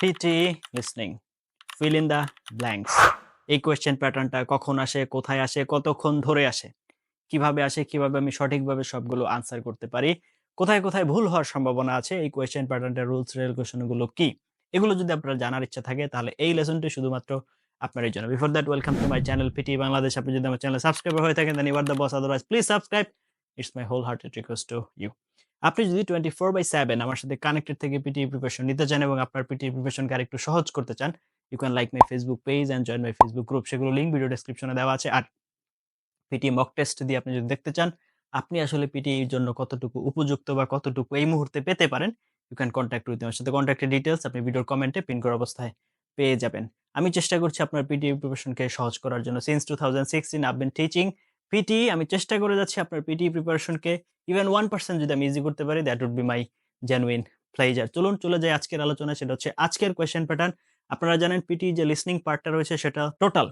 PT listening. Fill in the blanks. এই question প্যাটার্নটা কখন আসে, কোথায় আসে, কতক্ষণ ধরে আসে? কীভাবে আসে, কীভাবে আমি সঠিকভাবে সবগুলো আনসার করতে পারি? কোথায় কোথায় ভুল হওয়ার সম্ভাবনা আছে? এই কোয়েশ্চেন প্যাটার্নটার রুলস রেগুলেশনগুলো কি? এগুলো যদি আপনার জানার ইচ্ছা থাকে, তাহলে এই লেসনটি শুধুমাত্র আপনার জন্য। Before that welcome to my channel PT Bangladesh আপনি যদি আমার চ্যানেল সাবস্ক্রাইবার হয়ে থাকেন then you are the boss otherwise please subscribe it's my wholehearted request to you আপনি যদি টোয়েন্টি ফোর বাই সেভেন আমার সাথে কানেক্টেড থেকে পিটি প্রিপারেশন নিতে চান এবং আপনার পিটি প্রিপারেশনকে আরেকটু সহজ করতে চান you can like my Facebook page and join my Facebook group সেগুলো লিঙ্ক ভিডিও ডেসক্রিপশনে দেওয়া আছে। আর পিটি মক টেস্ট দিয়ে আপনি যদি দেখতে চান, আপনি আসলে পিটি এর জন্য কতটুকু উপযুক্ত বা কতটুকু এই মুহূর্তে পেতে পারেন ইউ ক্যান কন্ট্যাক্ট উইথ আমার সাথে কন্ট্যাক্টের ডিটেলস আপনি ভিডিওর কমেন্টে পিন করা অবস্থায় পেয়ে যাবেন। আমি চেষ্টা করছি আপনার পিটি প্রিপারেশনকে সহজ করার জন্য। Since two thousand sixteen have been teaching PT আমি চেষ্টা করে যাচ্ছি আপনার পিটি প্রিপারেশনকে ইভেন ওয়ান পার্সেন্ট যদি আমি ইজি করতে পারি that would be my genuine pleasure চলুন চলে যাই আজকের আলোচনা সেটা হচ্ছে আজকের কোয়েশ্চেন প্যাটার্ন আপনারা জানেন পিটি যে লিসনিং পার্টটা রয়েছে, সেটা টোটাল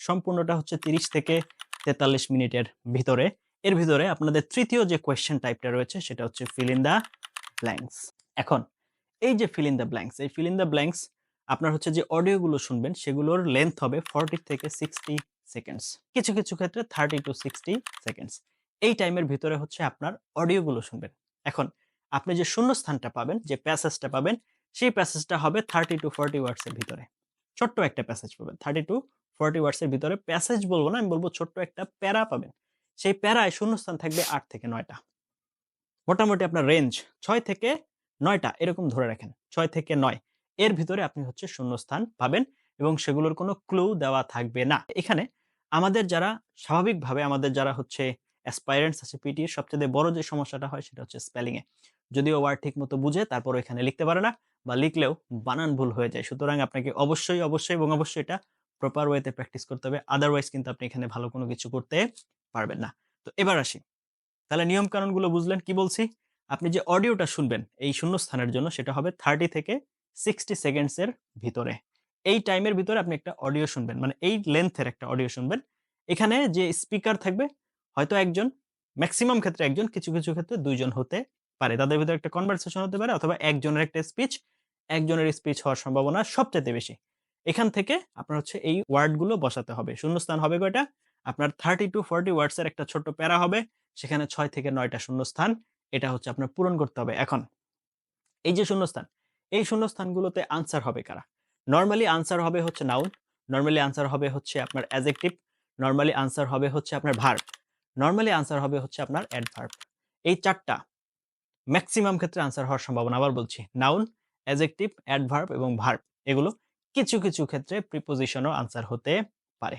সম্পূর্ণটা হচ্ছে তিরিশ থেকে তেতাল্লিশ মিনিটের ভিতরে। এর ভিতরে আপনাদের তৃতীয় যে কোয়েশ্চেন টাইপটা রয়েছে, সেটা হচ্ছে ফিল ইন দ্য ব্ল্যাঙ্কস এখন, এই যে ফিল ইন দ্য ব্ল্যাঙ্কস এই ফিল ইন দ্য ব্ল্যাঙ্কস আপনার হচ্ছে যে অডিওগুলো শুনবেন, সেগুলোর লেন্থ হবে ফর্টি থেকে সিক্সটি সেকেন্ডস কিছু কিছু ক্ষেত্রে থার্টি টু সিক্সটি সেকেন্ডস এই টাইমের ভিতরে হচ্ছে আপনার অডিওগুলো শুনবেন। এখন আপনি যে শূন্যস্থানটা পাবেন, যে প্যাসেজটা পাবেন, সেই প্যাসেজটা হবে থার্টি টু ফর্টি ওয়ার্ডসের ভিতরে। ছোট্ট একটা প্যাসেজ পাবেন। থার্টি টু ফর্টি ওয়ার্ডসের ভিতরে প্যাসেজ বলব না, আমি বলব ছোট্ট একটা প্যারা পাবেন। সেই প্যারায় শূন্যস্থান থাকবে আট থেকে নয়টা। মোটামুটি আপনার রেঞ্জ ছয় থেকে নয়টা, এরকম ধরে রাখেন। ছয় থেকে নয়। এর ভিতরে আপনি হচ্ছে শূন্যস্থান পাবেন এবং সেগুলোর কোনো ক্লু দেওয়া থাকবে না। এখানে আমাদের যারা, স্বাভাবিকভাবে আমাদের যারা হচ্ছে অ্যাসপাইরেন্টস আছে পিটির সবচেয়ে বড় যে সমস্যাটা হয় সেটা হচ্ছে স্পেলিংয়ে যদিও ওয়ার্ড ঠিক মতো বুঝে তারপর এখানে লিখতে পারে না বা লিখলেও বানান ভুল হয়ে যায়। সুতরাং আপনাকে অবশ্যই অবশ্যই এবং অবশ্যই এটা প্রপার ওয়েতে প্র্যাকটিস করতে হবে। আদারওয়াইজ কিন্তু আপনি এখানে ভালো কোনো কিছু করতে পারবেন না। তো এবার আসি। তাহলে নিয়ম কানুনগুলো বুঝলেন, কি বলছি? আপনি যে অডিওটা শুনবেন, এই শূন্যস্থানের জন্য সেটা হবে থার্টি থেকে সিক্সটি সেকেন্ডসের ভিতরে। এই টাইমের ভিতরে আপনি একটা অডিও শুনবেন। মানে এই লেন্থের একটা অডিও শুনবেন। এখানে যে স্পিকার থাকবে, হয়তো একজন ম্যাক্সিমাম ক্ষেত্রে একজন, কিছু কিছু ক্ষেত্রে দুইজন হতে পারে। তাদের ভিতরে একটা কনভারসেশন হতে পারে অথবা একজনের একটা স্পিচ একজনের স্পিচ হওয়ার সম্ভাবনা সবচেয়ে বেশি। এখান থেকে আপনার হচ্ছে এই ওয়ার্ডগুলো বসাতে হবে। শূন্যস্থান হবে কয়টা? আপনার থার্টি টু ফর্টি ওয়ার্ডসের একটা ছোট্ট প্যারা হবে। সেখানে ছয় থেকে নয়টা শূন্যস্থান। এটা হচ্ছে আপনার পূরণ করতে হবে এখন। এই যে শূন্যস্থান, এই শূন্যস্থানগুলোতে আনসার হবে কারা? নর্মালি আনসার হবে হচ্ছে নাউন নর্মালি আনসার হবে হচ্ছে আপনার অ্যাজেক্টিভ নর্মালি আনসার হবে হচ্ছে আপনার ভার্ব নর্মালি আনসার হবে হচ্ছে আপনার অ্যাডভার্ব এই চারটা ম্যাক্সিমাম ক্ষেত্রে আনসার হওয়ার সম্ভাবনা আবার বলছি। নাউন অ্যাজেক্টিভ অ্যাডভার্ব এবং ভার্ব এগুলো কিছু কিছু ক্ষেত্রে প্রিপোজিশনও আনসার হতে পারে।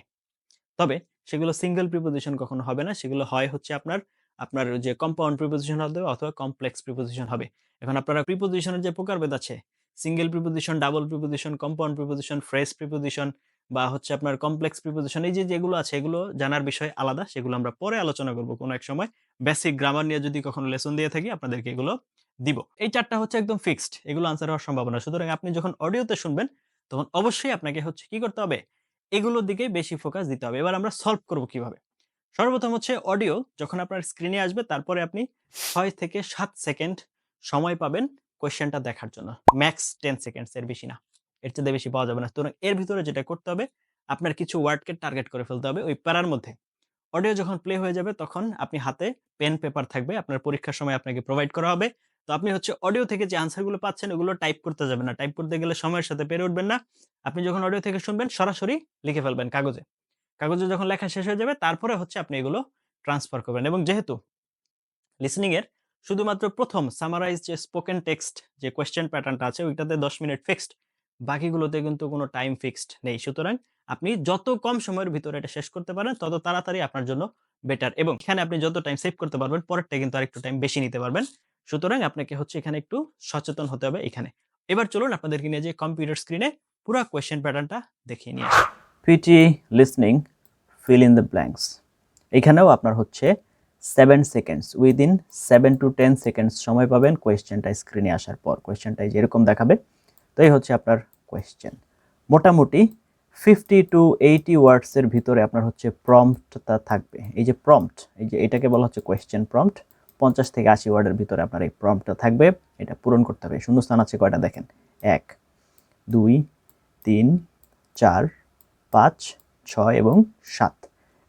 তবে সেগুলো সিঙ্গেল প্রিপোজিশন কখনো হবে না, সেগুলো হয় হচ্ছে আপনার আপনার যে কম্পাউন্ড প্রিপোজিশন হবে অথবা কমপ্লেক্স প্রিপোজিশন হবে। এখন আপনারা প্রিপোজিশনের যে প্রকারভেদ আছে single preposition double preposition compound preposition phrase preposition বা হচ্ছে আপনার কমপ্লেক্স প্রিপোজিশন এই যে যেগুলো আছে এগুলো জানার বিষয় আলাদা, সেগুলো আমরা পরে আলোচনা করব কোনো এক সময়। বেসিক গ্রামার নিয়ে যদি কখনো লেসন দিয়ে থাকি, আপনাদেরকে এগুলো দিব। এই চারটা হচ্ছে একদম ফিক্সড এগুলো আনসার হওয়ার সম্ভাবনা। সুতরাং আপনি যখন অডিওতে শুনবেন, তখন অবশ্যই আপনাকে হচ্ছে কি করতে হবে? এগুলোর দিকে বেশি ফোকাস দিতে হবে। এবার আমরা সলভ করব কীভাবে? সর্বপ্রথম হচ্ছে অডিও যখন আপনার স্ক্রিনে আসবে, তারপরে আপনি ছয় থেকে সাত সেকেন্ড সময় পাবেন কোয়েশ্চেনটা দেখার জন্য। ম্যাক্স টেন সেকেন্ডস এর বেশি না। এর চেয়ে বেশি পাওয়া যাবে না। সুতরাং এর ভিতরে যেটা করতে হবে, আপনার কিছু ওয়ার্ডকে টার্গেট করে ফেলতে হবে ওই প্যারার মধ্যে। অডিও যখন প্লে হয়ে যাবে তখন আপনি হাতে পেন, পেপার থাকবে, আপনার পরীক্ষার সময় আপনাকে প্রোভাইড করা হবে। তো আপনি হচ্ছে অডিও থেকে যে আনসারগুলো পাচ্ছেন ওগুলো টাইপ করতে যাবেন না। টাইপ করতে গেলে সময়ের সাথে পেরে উঠবেন না। আপনি যখন অডিও থেকে শুনবেন সরাসরি লিখে ফেলবেন কাগজে। কাগজে যখন লেখা শেষ হয়ে যাবে তারপরে হচ্ছে আপনি এগুলো ট্রান্সফার করবেন। এবং যেহেতু লিসনিং এর শুধুমাত্র প্রথম সামারাইজ যে স্পোকেন টেক্সট যে কোয়েশ্চেন প্যাটার্নটা আছে, ওইটাতে দশ মিনিট ফিক্সড বাকিগুলোতে কিন্তু কোনো টাইম ফিক্সড নেই। সুতরাং আপনি যত কম সময়ের ভিতরে এটা শেষ করতে পারেন, তত তাড়াতাড়ি আপনার জন্য বেটার এবং এখানে আপনি যত টাইম সেভ করতে পারবেন, পরেরটা কিন্তু আরেকটু টাইম বেশি নিতে পারবেন। সুতরাং আপনাকে হচ্ছে এখানে একটু সচেতন হতে হবে এখানে। এবার চলুন আপনাদেরকে নিয়ে যে কম্পিউটার স্ক্রিনে পুরো কোয়েশ্চেন প্যাটার্নটা দেখিয়ে নিয়ে PT listening fill in the blanks এখানেও আপনার হচ্ছে seven seconds within seven to ten seconds সময় পাবেন কোয়েশ্চেনটা স্ক্রিনে আসার পর। কোয়েশ্চেনটা যেরকম দেখাবে। তো এই হচ্ছে আপনার কোয়েশ্চেন। মোটামুটি ফিফটি টু এইটি ওয়ার্ডসের ভিতরে আপনার হচ্ছে প্রম্পটটা থাকবে। এই যে প্রম্পট, এই যে এটাকে বলা হচ্ছে কোয়েশ্চেন প্রম্পট। পঞ্চাশ থেকে আশি ওয়ার্ডের ভিতরে আপনার এই প্রম্পটটা থাকবে। এটা পূরণ করতে হবে। শূন্যস্থান আছে কয়টা দেখেন? এক, দুই, তিন, চার, পাঁচ, ছয় এবং সাত।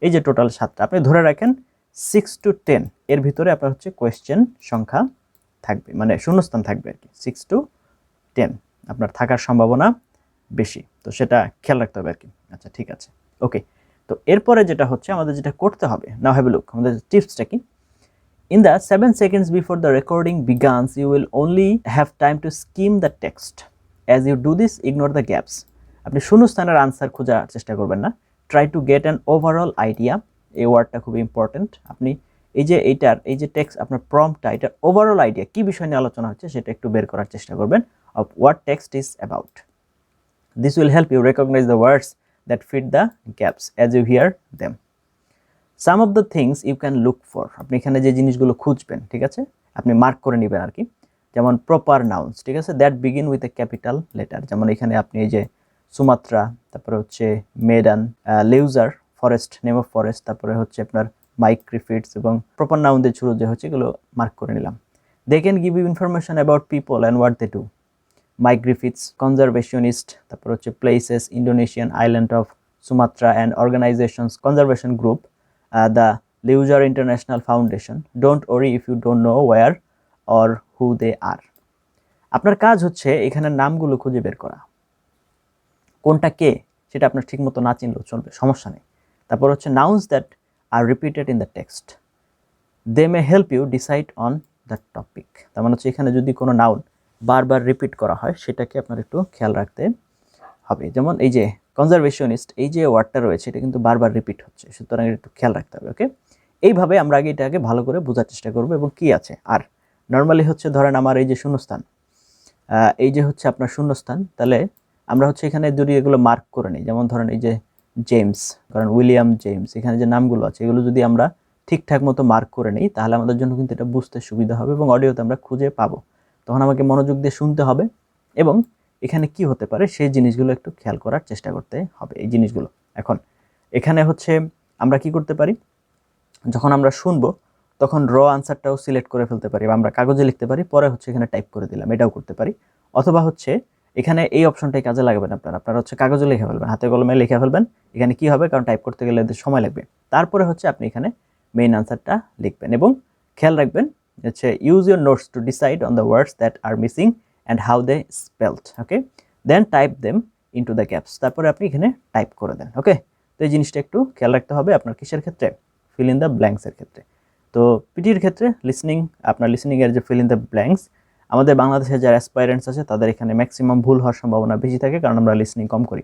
এই যে টোটাল সাতটা, আপনি ধরে রাখেন সিক্স টু টেন এর ভিতরে আপনার হচ্ছে কোয়েশ্চেন সংখ্যা থাকবে মানে শূন্যস্থান থাকবে আর কি সিক্স টু টেন আপনার থাকার সম্ভাবনা বেশি তো সেটা খেয়াল রাখতে হবে আর কি আচ্ছা ঠিক আছে ওকে তো এরপরে যেটা হচ্ছে আমাদের যেটা করতে হবে না হ্যাভ লুক আমাদের টিপসটা কি In the 7 seconds before the recording begins, you will only have time to skim the text. As you do this, ignore the gaps. আপনি শূন্যস্থানের আনসার খোঁজার চেষ্টা করবেন না try to get an overall idea এই ওয়ার্ডটা খুব ইম্পর্টেন্ট আপনি এই যে এইটার, এই যে টেক্সট আপনার প্রম্পটা এটার ওভারঅল আইডিয়া কী বিষয় নিয়ে আলোচনা হচ্ছে সেটা একটু বের করার চেষ্টা করবেন। Of what text is about this will help you recognise the words that fit the gaps as you hear them some of the things you can look for আপনি এখানে যে জিনিসগুলো খুঁজবেন, ঠিক আছে? আপনি মার্ক করে নেবেন আর কি। যেমন প্রপার নাউন্স ঠিক আছে? That begin with a capital letter যেমন এখানে আপনি এই যে সুমাত্রা, তারপরে হচ্ছে Medan Leuser forest name of forest তারপরে হচ্ছে আপনার মাইক ক্রিফিটস এবং প্রপার নাউনদের শুরু যে হচ্ছে এগুলো মার্ক করে নিলাম। They can give you information about people and what they do Mike Griffiths conservationist তারপর হচ্ছে places Indonesian island of Sumatra and organisations conservation group the Leuser International Foundation don't worry if you don't know where or who they are আপনার কাজ হচ্ছে এখানে নামগুলো খুঁজে বের করা। কোনটা কে, সেটা আপনার ঠিকমতো না চিনলেও চলবে, সমস্যা নেই। তারপর হচ্ছে nouns that are repeated in the text they may help you decide on the topic তার মানে হচ্ছে এখানে যদি কোনো নাউন বারবার রিপিট করা হয়, সেটাকে আপনার একটু খেয়াল রাখতে হবে। যেমন এই যে কনজারভেশনিস্ট এই যে ওয়ার্ডটা রয়েছে, এটা কিন্তু বারবার রিপিট হচ্ছে। সুতরাং একটু খেয়াল রাখতে হবে ওকে এইভাবে আমরা আগে এটাকে ভালো করে বোঝার চেষ্টা করব এবং কি আছে। আর নর্মালি হচ্ছে ধরেন আমার এই যে শূন্যস্থান এই যে হচ্ছে আপনার শূন্যস্থান, তাহলে আমরা হচ্ছে এখানে যদি এগুলো মার্ক করে নিই, যেমন ধরেন এই যে জেমস, কারণ উইলিয়াম জেমস, এখানে যে নামগুলো আছে, এগুলো যদি আমরা ঠিকঠাক মতো মার্ক করে নিই, তাহলে আমাদের জন্য কিন্তু এটা বুঝতে সুবিধা হবে এবং অডিওতে আমরা খুঁজে পাবো। তখন আমাকে মনোযোগ দিয়ে শুনতে হবে এবং এখানে কি হতে পারে সেই জিনিসগুলো একটু খেয়াল করার চেষ্টা করতে হবে, এই জিনিসগুলো। এখন, এখানে হচ্ছে আমরা কি করতে পারি? যখন আমরা শুনব, তখন র আনসারটাও সিলেক্ট করে ফেলতে পারি বা আমরা কাগজে লিখতে পারি, পরে হচ্ছে এখানে টাইপ করে দিলাম, এটাও করতে পারি। অথবা হচ্ছে এখানে এই অপশনটাই কাজে লাগাবেন আপনার। আপনারা হচ্ছে কাগজে লিখে ফেলবেন, হাতে কলমে লিখে ফেলবেন, এখানে কি হবে? কারণ টাইপ করতে গেলে সময় লাগবে। তারপরে হচ্ছে আপনি এখানে মেইন আনসারটা লিখবেন এবং খেয়াল রাখবেন হচ্ছে use your notes to decide on the words that are missing and how they spelled okay then type them into the gaps তারপরে আপনি এখানে টাইপ করে দেন ওকে তো এই জিনিসটা একটু খেয়াল রাখতে হবে আপনার কিসের ক্ষেত্রে? ফিল ইন দ্য ব্ল্যাঙ্কসের ক্ষেত্রে। তো পিটির ক্ষেত্রে লিসনিং আপনার লিসনিংয়ের যে ফিল ইন দ্য ব্ল্যাঙ্কস আমাদের বাংলাদেশে যারা অ্যাসপাইরেন্টস আছে, তাদের এখানে ম্যাক্সিমাম ভুল হওয়ার সম্ভাবনা বেশি থাকে, কারণ আমরা লিসনিং কম করি।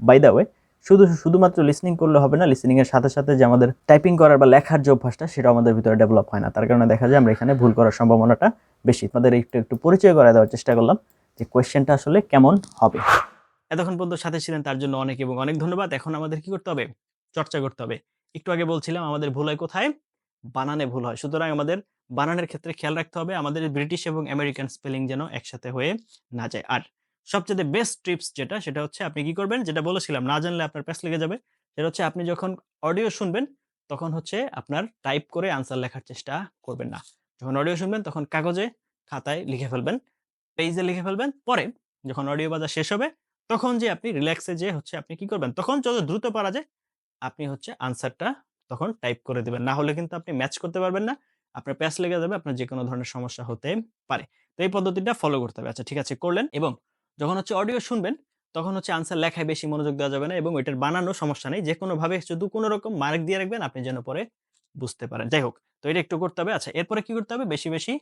বাই দ্য ওয়ে শুধু, শুধুমাত্র লিসনিং করলে হবে না লিসনিংয়ের সাথে সাথে যে আমাদের টাইপিং করার বা লেখার যে অভ্যাসটা সেটা আমাদের ভিতরে ডেভেলপ হয় না। তার কারণে দেখা যায় আমরা এখানে ভুল করার সম্ভাবনাটা বেশি। আপনাদের একটু একটু পরিচয় করে দেওয়ার চেষ্টা করলাম যে কোয়েশ্চেনটা আসলে কেমন হবে। এতক্ষণ পর্যন্ত সাথে ছিলেন, তার জন্য অনেক এবং অনেক ধন্যবাদ। এখন আমাদের কি করতে হবে? চর্চা করতে হবে। একটু আগে বলছিলাম, আমাদের ভুল হয় কোথায়? বানানে ভুল হয়। সুতরাং আমাদের বানানের ক্ষেত্রে খেয়াল রাখতে হবে আমাদের ব্রিটিশ এবং আমেরিকান স্পেলিং যেন একসাথে হয়ে না যায়। আর সবচেয়ে বেস্ট টিপস যেটা, সেটা হচ্ছে আপনি কি করবেন, যেটা বলেছিলাম, না জানলে আপনার প্যাস লেগে যাবে। সেটা হচ্ছে আপনি যখন অডিও শুনবেন, তখন হচ্ছে আপনার টাইপ করে আনসার লেখার চেষ্টা করবেন না। যখন অডিও শুনবেন, তখন কাগজে, খাতায় লিখে ফেলবেন পেজে লিখে ফেলবেন। পরে যখন অডিও বাজার শেষ হবে, তখন যে আপনি রিল্যাক্সে যে হচ্ছে আপনি কি করবেন, তখন যত দ্রুত পারা যায়, আপনি হচ্ছে আনসারটা তখন টাইপ করে দেবেন। না হলে কিন্তু আপনি ম্যাচ করতে পারবেন না। আপনার প্যাচ লেগে যাবে, আপনার যে কোনো ধরনের সমস্যা হতে পারে। তো এই পদ্ধতিটা ফলো করতে হবে। আচ্ছা ঠিক আছে, করলেন এবং যখন হচ্ছে অডিও শুনবেন, তখন হচ্ছে আনসার লেখায় বেশি মনোযোগ দেওয়া যাবে না এবং এটার বানানো সমস্যা নেই। যে কোনোভাবে শুধু কোনো রকম মার্ক দিয়ে রাখবেন, আপনি যেন পরে বুঝতে পারেন। যাই হোক, তো এটা একটু করতে হবে। আচ্ছা এরপরে কি করতে হবে? বেশি বেশি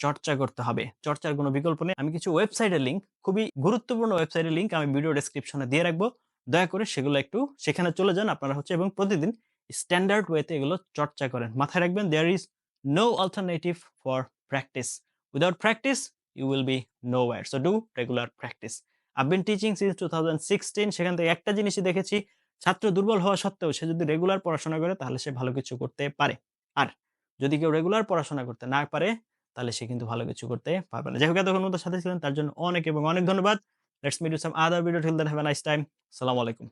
চর্চা করতে হবে। চর্চার কোনো বিকল্প নেই। আমি কিছু ওয়েবসাইটের লিঙ্ক খুবই গুরুত্বপূর্ণ ওয়েবসাইটের লিঙ্ক আমি ভিডিও ডেসক্রিপশনে দিয়ে রাখব। দয়া করে সেগুলো একটু সেখানে চলে যান আপনারা হচ্ছে এবং প্রতিদিন স্ট্যান্ডার্ড ওয়েতে এগুলো চর্চা করেন। মাথায় রাখবেন there is no alternative for practice without practice you will be nowhere so do regular practice I been teaching since two thousand sixteen সেখান থেকে একটা জিনিসই দেখেছি, ছাত্র দুর্বল হওয়া সত্ত্বেও সে যদি রেগুলার পড়াশোনা করে, তাহলে সে ভালো কিছু করতে পারে। আর যদি কেউ রেগুলার পড়াশোনা করতে না পারে, তাহলে সে কিন্তু ভালো কিছু করতে পারবে না। যাই হোক, এতক্ষণ মতো সাথে ছিলেন, তার জন্য অনেক এবং অনেক ধন্যবাদ। Let's meet you some other video till then have a nice time আসসালামু আলাইকুম।